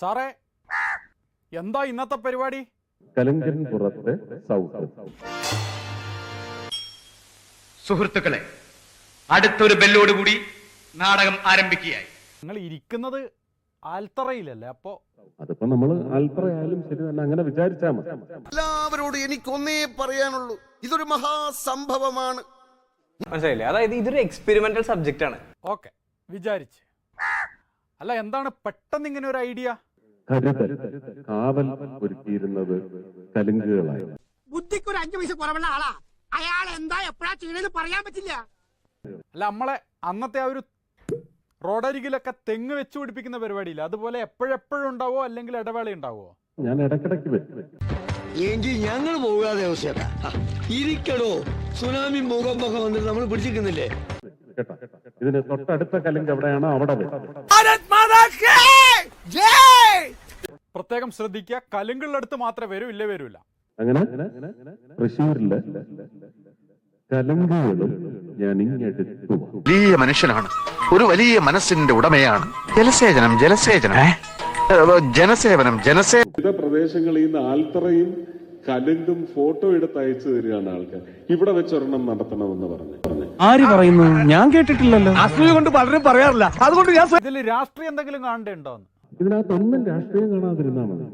സാറേ എന്താ ഇന്നത്തെ പരിപാടി? കലുങ്കൻ പുറത്ത് സൗത്ത് സുഹൃത്തുക്കളെ അടുത്തൊരു ബെല്ലോടുകൂടി നാടകം ആരംഭിക്കുകയായി. നിങ്ങൾ ഇരിക്കുന്നത് ആൽത്തറയിലല്ലേ? അപ്പോ അതിപ്പോ നമ്മൾ ആൽത്തറയാലും ശരി തന്നെ അങ്ങനെ വിചാരിച്ചാൽ മതി. എല്ലാവരോടും എനിക്കൊന്നേ പറയാനുള്ളൂ ഇതൊരു മഹാസംഭവമാണ്. മനസ്സിലായില്ലേ? അതായത് ഇതൊരു എക്സ്പെരിമെന്റൽ സബ്ജക്റ്റ് ആണ്. ഓക്കെ വിചാരിച്ച്. അല്ല എന്താണ് പെട്ടെന്ന് ഇങ്ങനെ ഒരു ഐഡിയ? കരുതൽ കാവൽ ഒരുക്കിയിരുന്നത് കലുങ്കുകളായി. ബുദ്ധിക്ക് ഒരു അഞ്ചു പൈസ കുറവുള്ള ആളാ. അയാൾ എന്താ എപ്പോഴാ ചെയ്യണെന്ന് പറയാൻ പറ്റില്ല. അല്ല നമ്മളെ അന്നത്തെ ആ ഒരു റോഡരികിലൊക്കെ തെങ്ങ് വെച്ച് പിടിപ്പിക്കുന്ന പരിപാടിയില്ല? അതുപോലെ എപ്പോഴെപ്പോഴും ഉണ്ടാവോ അല്ലെങ്കിൽ ഇടവേള ഉണ്ടാവോ? ഞാൻ ഇടക്കിടക്ക് എങ്കിൽ ഞങ്ങൾ പോകാതെ അവസ്ഥ ഇരിക്കടോ. സുനാമി മുഖമൊക്കെ വന്നിട്ട് നമ്മൾ പിടിച്ചിരിക്കുന്നില്ലേ? കേട്ടോ? ഇതിന് തൊട്ടടുത്ത കലിങ്ക് എവിടെയാണോ അവിടെ വരും. പ്രത്യേകം ശ്രദ്ധിക്കുക. കലുങ്കളുടെ മാത്രമേ വരൂ ഇല്ലേ വരൂല. അങ്ങനെ തൃശ്ശൂരിലെ കലുങ്കുകളും ഞാൻ ഇങ്ങെടുത്തു വലിയ മനുഷ്യനാണ്. ഒരു വലിയ മനസ്സിന്റെ ഉടമയാണ്. ജലസേചനം ജലസേചനം. ജനസേവനം ജനസേ വിവിധ പ്രദേശങ്ങളിൽ നിന്ന് ആൽത്തറയും കലുങ്കും ഫോട്ടോ എടുത്ത് അയച്ചു തരികയാണ് ആൾക്കാർ. ഇവിടെ വെച്ചൊരെണ്ണം നടത്തണമെന്ന് പറഞ്ഞു. പറഞ്ഞു. ആര് പറയുന്നു? ഞാൻ കേട്ടിട്ടില്ലല്ലോ. അസൂയ കൊണ്ട് പലരും പറയാറില്ല. അതുകൊണ്ട് ഞാൻ ഇതിൽ രാഷ്ട്രീയം എന്തെങ്കിലും കാണണ്ടോ എന്ന് ഇതിനകത്തൊന്നും രാഷ്ട്രീയം കാണാതിരുന്നാണ് മതി.